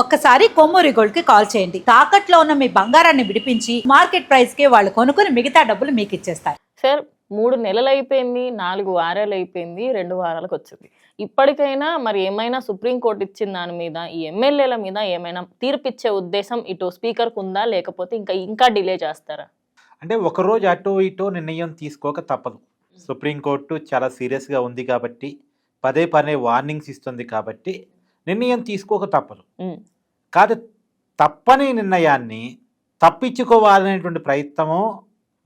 ఒక్కసారి కొమ్మూరి గోల్డ్కి కాల్ చేయండి. తాకట్లో ఉన్న మీ బంగారాన్ని విడిపించి మార్కెట్ ప్రైస్కి వాళ్ళు కొనుక్కుని మిగతా డబ్బులు మీకు ఇచ్చేస్తారు. సార్ మూడు నెలలు అయిపోయింది నాలుగు వారాలు అయిపోయింది రెండు వారాలకు వచ్చింది ఇప్పటికైనా మరి ఏమైనా సుప్రీంకోర్టు ఇచ్చిన దాని మీద ఈ ఎమ్మెల్యేల మీద ఏమైనా తీర్పిచ్చే ఉద్దేశం ఇటు స్పీకర్కు ఉందా లేకపోతే ఇంకా ఇంకా డిలే చేస్తారా? అంటే ఒకరోజు అటు ఇటు నిర్ణయం తీసుకోక తప్పదు. సుప్రీంకోర్టు చాలా సీరియస్గా ఉంది కాబట్టి పదే పదే వార్నింగ్స్ ఇస్తుంది కాబట్టి నిర్ణయం తీసుకోక తప్పదు. కాదు తప్పని నిర్ణయాన్ని తప్పించుకోవాలనేటువంటి ప్రయత్నము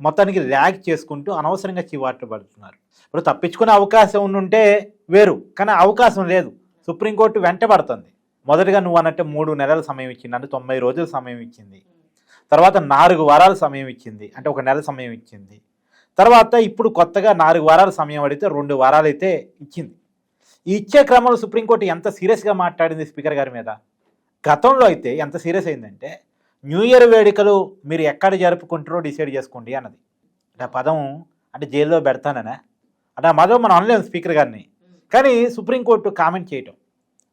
మొత్తానికి ల్యాగ్ చేసుకుంటూ అనవసరంగా చివాట్లు పడుతున్నారు ఇప్పుడు తప్పించుకునే అవకాశం ఉండుంటే వేరు కానీ అవకాశం లేదు. సుప్రీంకోర్టు వెంటబడుతుంది మొదటగా నువ్వు అన్నట్టే మూడు నెలల సమయం ఇచ్చింది అంటే తొంభై రోజుల సమయం ఇచ్చింది. తర్వాత నాలుగు వారాల సమయం ఇచ్చింది అంటే ఒక నెల సమయం ఇచ్చింది. తర్వాత ఇప్పుడు కొత్తగా నాలుగు వారాల సమయం అడిగితే రెండు వారాలు అయితే ఇచ్చింది. ఈ ఇచ్చే క్రమంలో సుప్రీంకోర్టు ఎంత సీరియస్గా మాట్లాడింది స్పీకర్ గారి మీద? గతంలో అయితే ఎంత సీరియస్ అయిందంటే న్యూ ఇయర్ వేడుకలు మీరు ఎక్కడ జరుపుకుంటారో డిసైడ్ చేసుకోండి అన్నది. అంటే ఆ పదం అంటే జైల్లో పెడతాననే. అంటే ఆ మదం మనం అనలేము స్పీకర్ గారిని. కానీ సుప్రీంకోర్టు కామెంట్ చేయటం.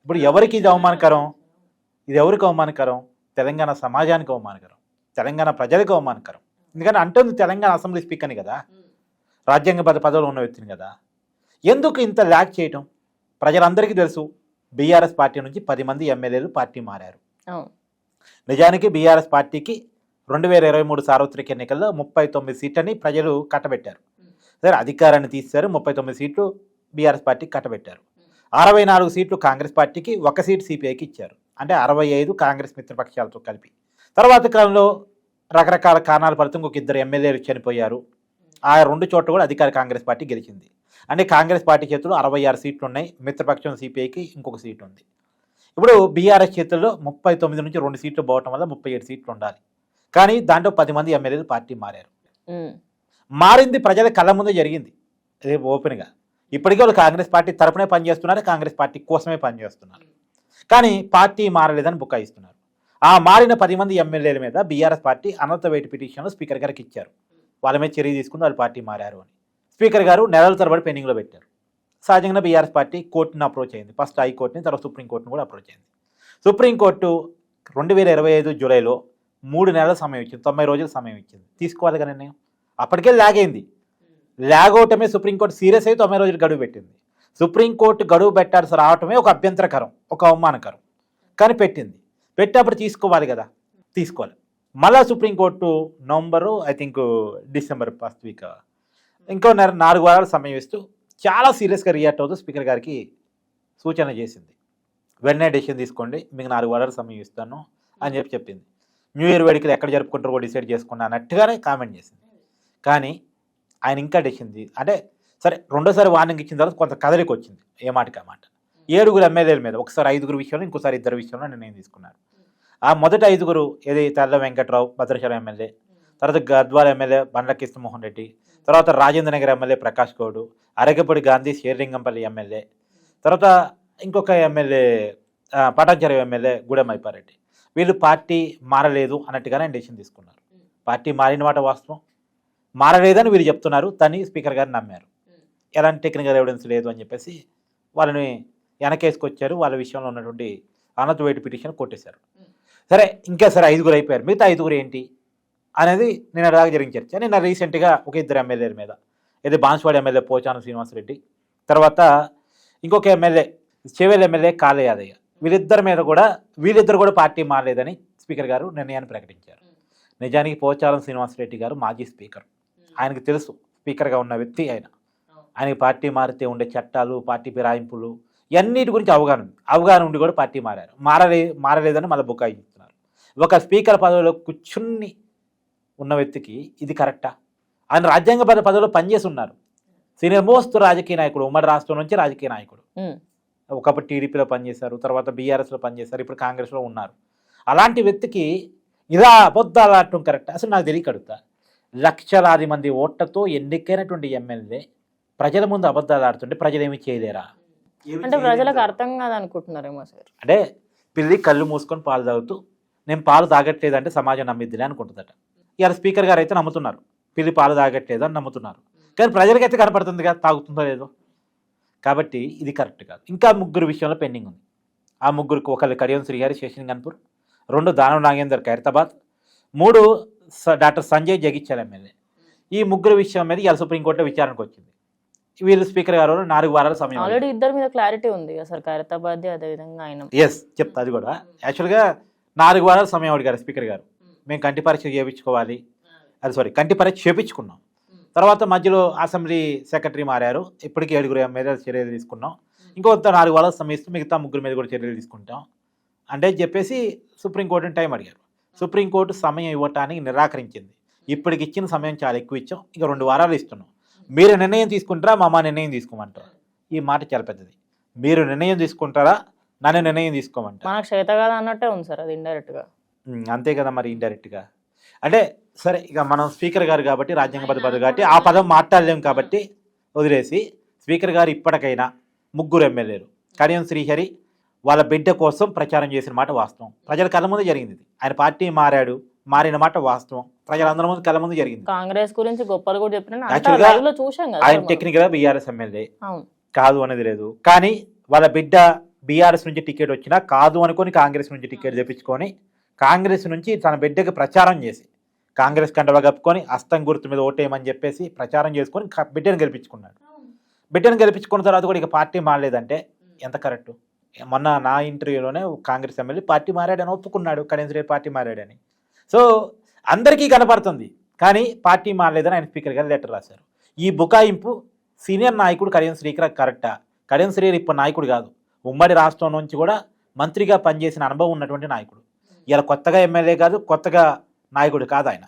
ఇప్పుడు ఎవరికి ఇది అవమానకరం? ఇది ఎవరికి అవమానకరం? తెలంగాణ సమాజానికి అవమానకరం. తెలంగాణ ప్రజలకు అవమానకరం. ఎందుకంటే అంటుంది తెలంగాణ అసెంబ్లీ స్పీకర్ని కదా. రాజ్యాంగబద్ధ పదవులు ఉన్న వ్యక్తిని కదా. ఎందుకు ఇంత ల్యాక్ చేయటం? ప్రజలందరికీ తెలుసు బీఆర్ఎస్ పార్టీ నుంచి పది మంది ఎమ్మెల్యేలు పార్టీ మారారు. నిజానికి బీఆర్ఎస్ పార్టీకి రెండు వేల ఇరవై మూడు సార్వత్రిక ఎన్నికల్లో ముప్పై తొమ్మిది సీట్లని ప్రజలు కట్టబెట్టారు. సరే అధికారాన్ని తీశారు ముప్పై తొమ్మిది సీట్లు బీఆర్ఎస్ పార్టీకి కట్టబెట్టారు. అరవై నాలుగు సీట్లు కాంగ్రెస్ పార్టీకి ఒక సీట్ సిపిఐకి ఇచ్చారు. అంటే అరవై ఐదు కాంగ్రెస్ మిత్రపక్షాలతో కలిపి. తర్వాత క్రమంలో రకరకాల కారణాల ఫలితం ఒక ఇద్దరు ఎమ్మెల్యేలు చనిపోయారు. ఆ రెండు చోట్ల కూడా అధికార కాంగ్రెస్ పార్టీ గెలిచింది. అంటే కాంగ్రెస్ పార్టీ చేతిలో అరవై ఆరు సీట్లు ఉన్నాయి మిత్రపక్షం సిపిఐకి ఇంకొక సీట్ ఉంది. ఇప్పుడు బీఆర్ఎస్ చేతుల్లో ముప్పై తొమ్మిది నుంచి రెండు సీట్లు పోవటం వల్ల ముప్పై ఏడు సీట్లు ఉండాలి. కానీ దాంట్లో పది మంది ఎమ్మెల్యేలు పార్టీ మారారు. మారింది ప్రజల కళ్ళ ముందే జరిగింది. ఇది ఓపెన్గా ఇప్పటికీ వాళ్ళు కాంగ్రెస్ పార్టీ తరపునే పనిచేస్తున్నారు. కాంగ్రెస్ పార్టీ కోసమే పనిచేస్తున్నారు. కానీ పార్టీ మారలేదని బుకాయిస్తున్నారు. ఆ మారిన పది మంది ఎమ్మెల్యేల మీద బీఆర్ఎస్ పార్టీ అనంత వెయిట్ పిటిషన్ స్పీకర్ గారికి ఇచ్చారు. వాళ్ళ మీద చర్య తీసుకుని వాళ్ళు పార్టీ మారారు అని. స్పీకర్ గారు నెలల తరబడి పెండింగ్లో పెట్టారు. సహజంగా బీఆర్ఎస్ పార్టీ కోర్టుని అప్రోచ్ అయింది ఫస్ట్ హైకోర్టుని తర్వాత సుప్రీంకోర్టుని కూడా అప్రోచ్ అయింది సుప్రీంకోర్టు రెండు వేల ఇరవై ఐదు జూలైలో మూడు నెలల సమయం ఇచ్చింది తొంభై రోజుల సమయం ఇచ్చింది. తీసుకోవాలి కదా నిర్ణయం? అప్పటికే ల్యాగ్ అయింది. ల్యాగ్ అవటమే సుప్రీంకోర్టు సీరియస్ అయి తొంభై రోజులు గడువు పెట్టింది. సుప్రీంకోర్టు గడువు పెట్టాల్సి రావటమే ఒక అభ్యంతరకరం ఒక అవమానకరం. కానీ పెట్టింది. పెట్టినప్పుడు తీసుకోవాలి కదా? తీసుకోవాలి. మళ్ళా supreme court November I think December first week. ఇంకో నాలుగు వారాలు సమయం ఇస్తూ చాలా సీరియస్గా రియాక్ట్ అవుతూ స్పీకర్ గారికి సూచన చేసింది. వెంటనే డెసిషన్ తీసుకోండి మీకు నాలుగు వారాలు సమయం ఇస్తాను అని చెప్పి చెప్పింది. న్యూ ఇయర్ వేడుకలు ఎక్కడ జరుపుకుంటారో కూడా డిసైడ్ చేసుకున్నా అన్నట్టుగానే కామెంట్ చేసింది. కానీ ఆయన ఇంకా డెసిషన్ అంటే సరే రెండోసారి వార్నింగ్ ఇచ్చిన తర్వాత కొంత కదలికి వచ్చింది ఏ మాటకి మాట. ఏడుగురు ఎమ్మెల్యేల మీద ఒకసారి ఐదుగురు విషయంలో ఇంకోసారి ఇద్దరు విషయంలో నిర్ణయం తీసుకున్నారు. ఆ మొదటి ఐదుగురు ఏది తెల్ల వెంకట్రావు భద్రాచలం ఎమ్మెల్యే తర్వాత గద్వాల ఎమ్మెల్యే బండ్ల కృష్ణమోహన్ రెడ్డి తర్వాత Rajendranagar MLA Prakash Goud Arekapudi Gandhi Serilingampally MLA తర్వాత ఇంకొక ఎమ్మెల్యే ఆ, పటాచార్య ఎమ్మెల్యే గూడెం అయిపారెడ్డి. వీళ్ళు పార్టీ మారలేదు అన్నట్టుగానే డెసిషన్ తీసుకున్నారు. పార్టీ మారిన మాట వాస్తవం. మారలేదని వీళ్ళు చెప్తున్నారు తని స్పీకర్ గారు నమ్మారు. ఎలాంటి టెక్నికల్ ఎవిడెన్స్ లేదు అని చెప్పేసి వాళ్ళని వెనకేసుకొచ్చారు. వాళ్ళ విషయంలో ఉన్నటువంటి అనంత పిటిషన్ కొట్టేశారు. సరే ఇంకా సరే ఐదుగురు అయిపోయారు. మిగతా ఐదుగురు ఏంటి? అనేది నేను అలాగే జరిగిన చర్చ. నిన్న రీసెంట్గా ఒక ఇద్దరు ఎమ్మెల్యేల మీద అయితే బాన్స్వాడ ఎమ్మెల్యే పోచాన శ్రీనివాసరెడ్డి తర్వాత ఇంకొక ఎమ్మెల్యే చెవెల్ ఎమ్మెల్యే కాళయాదయ్య వీళ్ళిద్దరి మీద కూడా వీళ్ళిద్దరు కూడా పార్టీ మారలేదని స్పీకర్ గారు నిర్ణయాన్ని ప్రకటించారు. నిజానికి పోచారం శ్రీనివాసరెడ్డి గారు మాజీ స్పీకర్. ఆయనకు తెలుసు స్పీకర్గా ఉన్న వ్యక్తి ఆయన. ఆయనకి పార్టీ మారితే ఉండే చట్టాలు పార్టీ ఫిరాయింపులు ఇవన్నిటి గురించి అవగాహన అవగాహన ఉండి కూడా పార్టీ మారారు. మారలే మారలేదని మళ్ళీ బుకాయి ఒక స్పీకర్ పదవిలో కూర్చుని ఉన్న వ్యక్తికి ఇది కరెక్టా? ఆయన రాజ్యాంగబద్ధ పదవిలో పనిచేసి ఉన్నారు సీనియర్ మోస్ట్ రాజకీయ నాయకుడు ఉమ్మడి రాష్ట్రం నుంచి రాజకీయ నాయకుడు. ఒకప్పుడు టీడీపీలో పనిచేశారు తర్వాత బీఆర్ఎస్లో పనిచేశారు ఇప్పుడు కాంగ్రెస్లో ఉన్నారు. అలాంటి వ్యక్తికి ఇలా అబద్ధాలు ఆడటం కరెక్ట్? అసలు నాకు తెలియక అడుగుతా. లక్షలాది మంది ఓట్లతో ఎన్నికైనటువంటి ఎమ్మెల్యే ప్రజల ముందు అబద్ధాలు ఆడుతుంటే ప్రజలు ఏమి చేయలేరా? అంటే ప్రజలకు అర్థం కాదనుకుంటున్నారేమో సార్. అంటే పిల్లి కళ్ళు మూసుకొని పాలు తాగుతూ నేను పాలు తాగట్లేదంటే సమాజం నమ్మిద్దిలే అనుకుంటుందట. ఇవాళ స్పీకర్ గారు అయితే నమ్ముతున్నారు. పిల్లి పాలు తాగట్లేదు అని నమ్ముతున్నారు. కానీ ప్రజలకైతే కనపడుతుంది కదా తాగుతుందో లేదో. కాబట్టి ఇది కరెక్ట్ కాదు. ఇంకా ముగ్గురు విషయంలో పెండింగ్ ఉంది. ఆ ముగ్గురికి ఒకళ్ళు కడియం శ్రీహరి శేషన్ గన్పూర్ రెండు దానవ నాగేందర్ ఖైరతాబాద్ మూడు డాక్టర్ సంజయ్ జగిత్యాల ఎమ్మెల్యే. ఈ ముగ్గురు విషయం మీద ఇవాళ సుప్రీంకోర్టులో విచారణకు వచ్చింది. వీళ్ళు స్పీకర్ గారు నాలుగు వారాల సమయం ఆల్రెడీ ఇద్దరి మీద క్లారిటీ ఉంది సార్ ఖైరతాబాద్ అదే విధంగా ఆయన. ఎస్ చెప్తా అది కూడా. యాక్చువల్గా నాలుగు వారాల సమయం అడిగారు స్పీకర్ గారు. మేము. కంటి పరీక్ష చేయించుకోవాలి. అది సారీ కంటి పరీక్ష చేయించుకున్నాం. తర్వాత మధ్యలో అసెంబ్లీ సెక్రటరీ మారారు. ఇప్పటికీ ఏడుగురు మీద చర్యలు తీసుకున్నాం. ఇంకొంత నాలుగు వారాల సమయం ఇస్తే మిగతా ముగ్గురు మీద కూడా చర్యలు తీసుకుంటాం. అంటే చెప్పేసి సుప్రీంకోర్టుని టైం అడిగారు. సుప్రీంకోర్టు సమయం ఇవ్వటానికి నిరాకరించింది. ఇప్పటికి ఇచ్చిన సమయం చాలా ఎక్కువ ఇచ్చాం. ఇక రెండు వారాలు ఇస్తున్నాం. మీరు నిర్ణయం తీసుకుంటారా? మా నిర్ణయం తీసుకోమంటారా? ఈ మాట చాలా పెద్దది. మీరు నిర్ణయం తీసుకుంటారా? నన్ను నిర్ణయం తీసుకోమంటారా మనకు చేత కాదు అన్నట్టే ఉంది సార్ అది ఇండైరెక్ట్గా. అంతే కదా మరి ఇండైరెక్ట్గా అంటే సరే ఇక మనం స్పీకర్ గారు కాబట్టి రాజ్యాంగబద్ధ పదవి కాబట్టి ఆ పదం మాట్లాడలేం కాబట్టి వదిలేసి స్పీకర్ గారు ఇప్పటికైనా ముగ్గురు ఎమ్మెల్యేలు కడియం శ్రీహరి వాళ్ళ బిడ్డ కోసం ప్రచారం చేసిన మాట వాస్తవం. ప్రజల కళ్ళ ముందు జరిగింది. ఆయన పార్టీ మారాడు మారిన మాట వాస్తవం. ప్రజలందరి ముందు కళ్ళ ముందు జరిగింది. కాంగ్రెస్ గురించి గొప్పలు కూడా చెప్పిన గా ఆయన సార్ మనం. టెక్నికల్గా బీఆర్ఎస్ ఎమ్మెల్యే కాదు అనేది లేదు. కానీ వాళ్ళ బిడ్డ బీఆర్ఎస్ నుంచి టికెట్ వచ్చినా కాదు అనుకొని కాంగ్రెస్ నుంచి టికెట్ తెప్పించుకొని కాంగ్రెస్ నుంచి తన బిడ్డకి ప్రచారం చేసి కాంగ్రెస్ కండవ కప్పుకొని అస్తం గుర్తు మీద ఓటేయమని చెప్పేసి ప్రచారం చేసుకొని బిడ్డను గెలిపించుకున్నాడు. బిడ్డను గెలిపించుకున్న తర్వాత కూడా ఇక పార్టీ మారలేదంటే ఎంత కరెక్ట్? మొన్న నా ఇంటర్వ్యూలోనే కాంగ్రెస్ ఎమ్మెల్యే పార్టీ మారాడని ఒప్పుకున్నాడు కనీసం రేపు పార్టీ మారాడని. సో అందరికీ కనపడుతుంది కానీ పార్టీ మారలేదని ఆయన స్పీకర్ గారు లెటర్ రాశారు. ఈ బుకాయింపు సీనియర్ నాయకుడు కడియం శ్రీకర్ కరెక్టా? కడియం శ్రీ ఇప్పుడు నాయకుడు కాదు. ఉమ్మడి రాష్ట్రం నుంచి కూడా మంత్రిగా పనిచేసిన అనుభవం ఉన్నటువంటి నాయకుడు. ఇలా కొత్తగా ఎమ్మెల్యే కాదు కొత్తగా నాయకుడు కాదు ఆయన.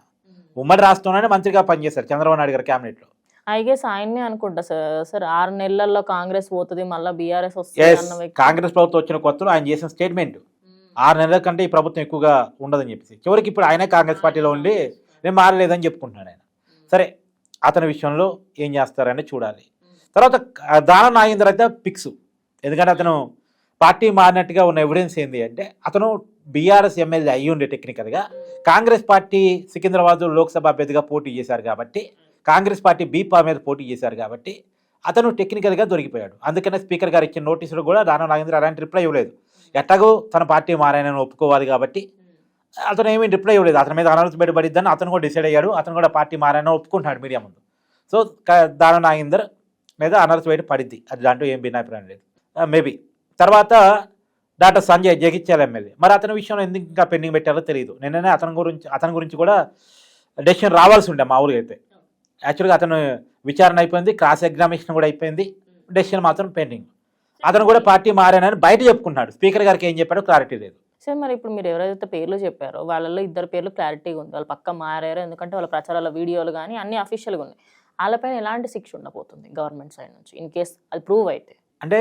ఉమ్మడి రాష్ట్రంలోనే మంత్రిగా పనిచేశారు చంద్రబాబు నాయుడు గారి క్యాబినెట్లో. ఐ గెస్ ఆయన్నే అనుకుంటా సార్. సార్ ఆరు నెలల్లో కాంగ్రెస్ పోతుంది మళ్ళీ బీఆర్ఎస్ వస్తుంది కాంగ్రెస్ ప్రభుత్వం వచ్చిన కొత్తలో ఆయన చేసిన స్టేట్మెంట్ ఆరు నెలల కంటే ఈ ప్రభుత్వం ఎక్కువగా ఉండదని చెప్పేసి. చివరికి ఇప్పుడు ఆయనే కాంగ్రెస్ పార్టీలో ఉండి నేను మారలేదని చెప్పుకుంటున్నాడు ఆయన. సరే అతని విషయంలో ఏం చేస్తారని చూడాలి. తర్వాత దాన నాగేంద్ర అయితే పిక్స్ ఎందుకంటే అతను పార్టీ మారినట్టుగా ఉన్న ఎవిడెన్స్ ఏంది అంటే అతను బీఆర్ఎస్ ఎమ్మెల్యే అయ్యి ఉండే టెక్నికల్గా కాంగ్రెస్ పార్టీ సికింద్రాబాద్ లోక్సభ అభ్యర్థిగా పోటీ చేశారు కాబట్టి కాంగ్రెస్ పార్టీ బీపా మీద పోటీ చేశారు కాబట్టి అతను టెక్నికల్గా దొరికిపోయాడు. అందుకనే స్పీకర్ గారు ఇచ్చిన నోటీసులు కూడా దాన నాగేంద్ర అలాంటి రిప్లై ఇవ్వలేదు. ఎట్టగో తన పార్టీ మారాయనని ఒప్పుకోవాలి కాబట్టి అతను ఏమీ రిప్లై ఇవ్వలేదు. అతని మీద అనౌన్స్ పడిద్దని అతను కూడా డిసైడ్ అయ్యాడు. అతను కూడా పార్టీ మారాయని ఒప్పుకుంటున్నాడు మీడియా ముందు. సో దానం నాగేందర్ మీద అనౌన్స్ బయట పడిద్ది అది దాంట్లో ఏం భిన్నాభిప్రాయం లేదు. మేబీ తర్వాత డాక్టర్ సంజయ్ జగిత్యాల ఎమ్మెల్యే. మరి అతని విషయంలో ఎందుకు ఇంకా పెండింగ్ పెట్టారో తెలియదు నిన్ననే అతని గురించి అతని గురించి కూడా డెసిషన్ రావాల్సి ఉండే మామూలుగా అయితే. యాక్చువల్గా అతను విచారణ అయిపోయింది క్రాస్ ఎగ్జామినేషన్ కూడా అయిపోయింది డెసిషన్ మాత్రం పెండింగ్. అతను కూడా పార్టీ మారానని బయట చెప్పుకున్నాడు స్పీకర్ గారికి ఏం చెప్పాడో క్లారిటీ లేదు. సార్ మరి ఇప్పుడు మీరు ఎవరైతే పేర్లు చెప్పారో వాళ్ళలో ఇద్దరు పేర్లు క్లారిటీగా ఉంది. వాళ్ళు పక్క మారారు. ఎందుకంటే వాళ్ళ ప్రచారాల వీడియోలు కానీ అన్ని అఫీషియల్గా ఉన్నాయి. వాళ్ళపైన ఎలాంటి శిక్ష ఉండబోతుంది గవర్నమెంట్ సైడ్ నుంచి? ఇన్ కేస్ అది ప్రూవ్ అయితే. అంటే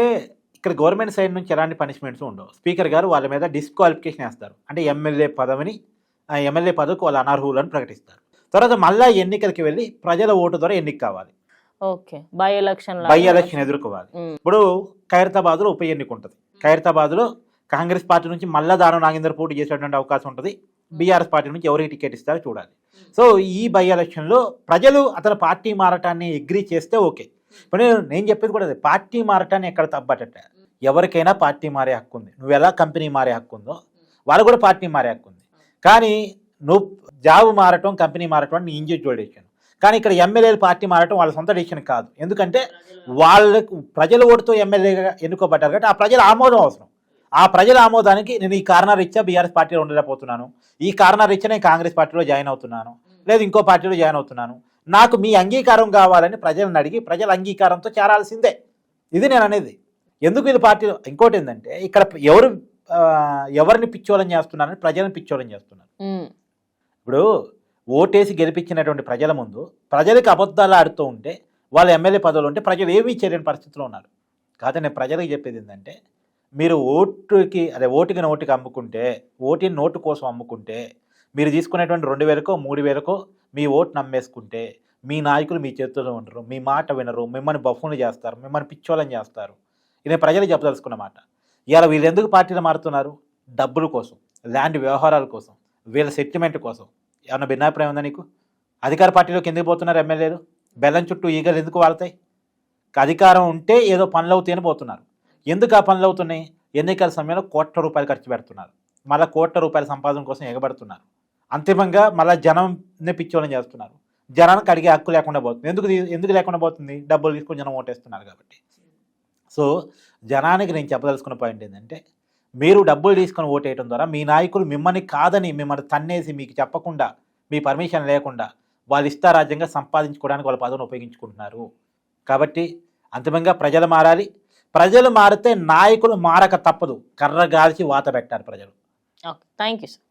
ఇక్కడ గవర్నమెంట్ సైడ్ నుంచి ఎలాంటి పనిష్మెంట్స్ ఉండవు. స్పీకర్ గారు వాళ్ళ మీద డిస్క్వాలిఫికేషన్ వేస్తారు. అంటే ఎమ్మెల్యే పదవిని ఎమ్మెల్యే పదవికి వాళ్ళ అనర్హులను ప్రకటిస్తారు. తర్వాత మళ్ళా ఎన్నికలకి వెళ్ళి ప్రజల ఓటు ద్వారా ఎన్నిక కావాలి. Okay. By election by election ఎదుర్కోవాలి. ఇప్పుడు ఖైరతాబాద్లో ఉప ఎన్నిక ఉంటుంది. ఖైరతాబాద్లో కాంగ్రెస్ పార్టీ నుంచి మళ్ళా దానం నాగేందర్ పోటీ చేసేటువంటి అవకాశం ఉంటుంది. బీఆర్ఎస్ పార్టీ నుంచి ఎవరికి టికెట్ ఇస్తారో చూడాలి. సో ఈ బై ఎలక్షన్లో ప్రజలు అతని పార్టీ మారటాన్ని అగ్రీ చేస్తే ఓకే. ఇప్పుడు నేను నేను చెప్పేది కూడా అదే. పార్టీ మారటాన్ని ఎక్కడ తప్పటట ఎవరికైనా పార్టీ మారే హక్కు ఉంది. నువ్వు ఎలా కంపెనీ మారే హక్కు ఉందో వాళ్ళు కూడా పార్టీ మారే హక్కు ఉంది. కానీ నువ్వు జాబ్ మారటం కంపెనీ మారటం అని ఇండివిజువల్ డెసిషన్ కానీ ఇక్కడ ఎమ్మెల్యేలు పార్టీ మారటం వాళ్ళ సొంత డెసిషన్ కాదు. ఎందుకంటే వాళ్ళకు ప్రజల ఓటుతో ఎమ్మెల్యేగా ఎన్నుకోబడ్డారు కాబట్టి ఆ ప్రజల ఆమోదం అవసరం. ఆ ప్రజల ఆమోదానికి నేను ఈ కారణాలు ఇచ్చా బీఆర్ఎస్ పార్టీలో ఉండలేకపోతున్నాను. ఈ కారణాలు ఇచ్చా నేను కాంగ్రెస్ పార్టీలో జాయిన్ అవుతున్నాను. లేదు ఇంకో పార్టీలో జాయిన్ అవుతున్నాను. నాకు మీ అంగీకారం కావాలని ప్రజలను అడిగి ప్రజల అంగీకారంతో చేరాల్సిందే. ఇది నేను అనేది. ఎందుకు వీళ్ళు పార్టీలో ఇంకోటి ఏంటంటే ఇక్కడ ఎవరు ఎవరిని పిచ్చోళం చేస్తున్నారని ప్రజలను పిచ్చోళం చేస్తున్నారు. ఇప్పుడు ఓటేసి గెలిపించినటువంటి ప్రజల ముందు ప్రజలకు అబద్ధాలు ఆడుతూ ఉంటే వాళ్ళ ఎమ్మెల్యే పదవులు ఉంటే ప్రజలు ఏమీ చేయలేని పరిస్థితిలో ఉన్నారు. కాదు నేను ప్రజలకు చెప్పేది ఏంటంటే మీరు ఓటుకి అదే ఓటుకి నోటుకి అమ్ముకుంటే ఓటిని నోటు కోసం అమ్ముకుంటే మీరు తీసుకునేటువంటి రెండు వేలకో మూడు వేలకో మీ ఓటు నమ్మేసుకుంటే మీ నాయకులు మీ చేతుల్లో ఉండరు మీ మాట వినరు మిమ్మల్ని బఫున్లు చేస్తారు మిమ్మల్ని పిచ్చోళ్ళని చేస్తారు. ఇది ప్రజలు చెప్పదలుచుకున్న మాట. ఇవాళ వీళ్ళు ఎందుకు పార్టీలు మారుతున్నారు? డబ్బుల కోసం ల్యాండ్ వ్యవహారాల కోసం వీళ్ళ సెటిల్మెంట్ కోసం. ఏమన్నా భిన్నాభిప్రాయం ఉందా నీకు? అధికార పార్టీలోకి ఎందుకు పోతున్నారు ఎమ్మెల్యేలు? బెల్లం చుట్టూ ఈగలు ఎందుకు వాళ్తాయి? అధికారం ఉంటే ఏదో పనులు అవుతాయని పోతున్నారు. ఎందుకు ఆ పనులు అవుతున్నాయి? ఎన్నికల సమయంలో కోట్ల రూపాయలు ఖర్చు పెడుతున్నారు. మళ్ళీ కోట్ల రూపాయల సంపాదన కోసం ఎగబడుతున్నారు. అంతిమంగా మళ్ళీ జనంని పిచ్చోళ్ళని చేస్తున్నారు. జనానికి అడిగే హక్కు లేకుండా పోతుంది. ఎందుకు ఎందుకు లేకుండా పోతుంది? డబ్బులు తీసుకొని జనం ఓటేస్తున్నారు కాబట్టి. సో జనానికి నేను చెప్పదలుచుకున్న పాయింట్ ఏంటంటే మీరు డబ్బులు తీసుకొని ఓటేయడం ద్వారా మీ నాయకులు మిమ్మల్ని కాదని మిమ్మల్ని తన్నేసి మీకు చెప్పకుండా మీ పర్మిషన్ లేకుండా వాళ్ళు ఇష్టారాజ్యంగా సంపాదించుకోవడానికి వాళ్ళ పదవిని ఉపయోగించుకుంటున్నారు. కాబట్టి అంతిమంగా ప్రజలు మారాలి. ప్రజలు మారితే నాయకులు మారక తప్పదు. కర్ర గాల్చి వాత పెట్టారు ప్రజలు. Thank you sir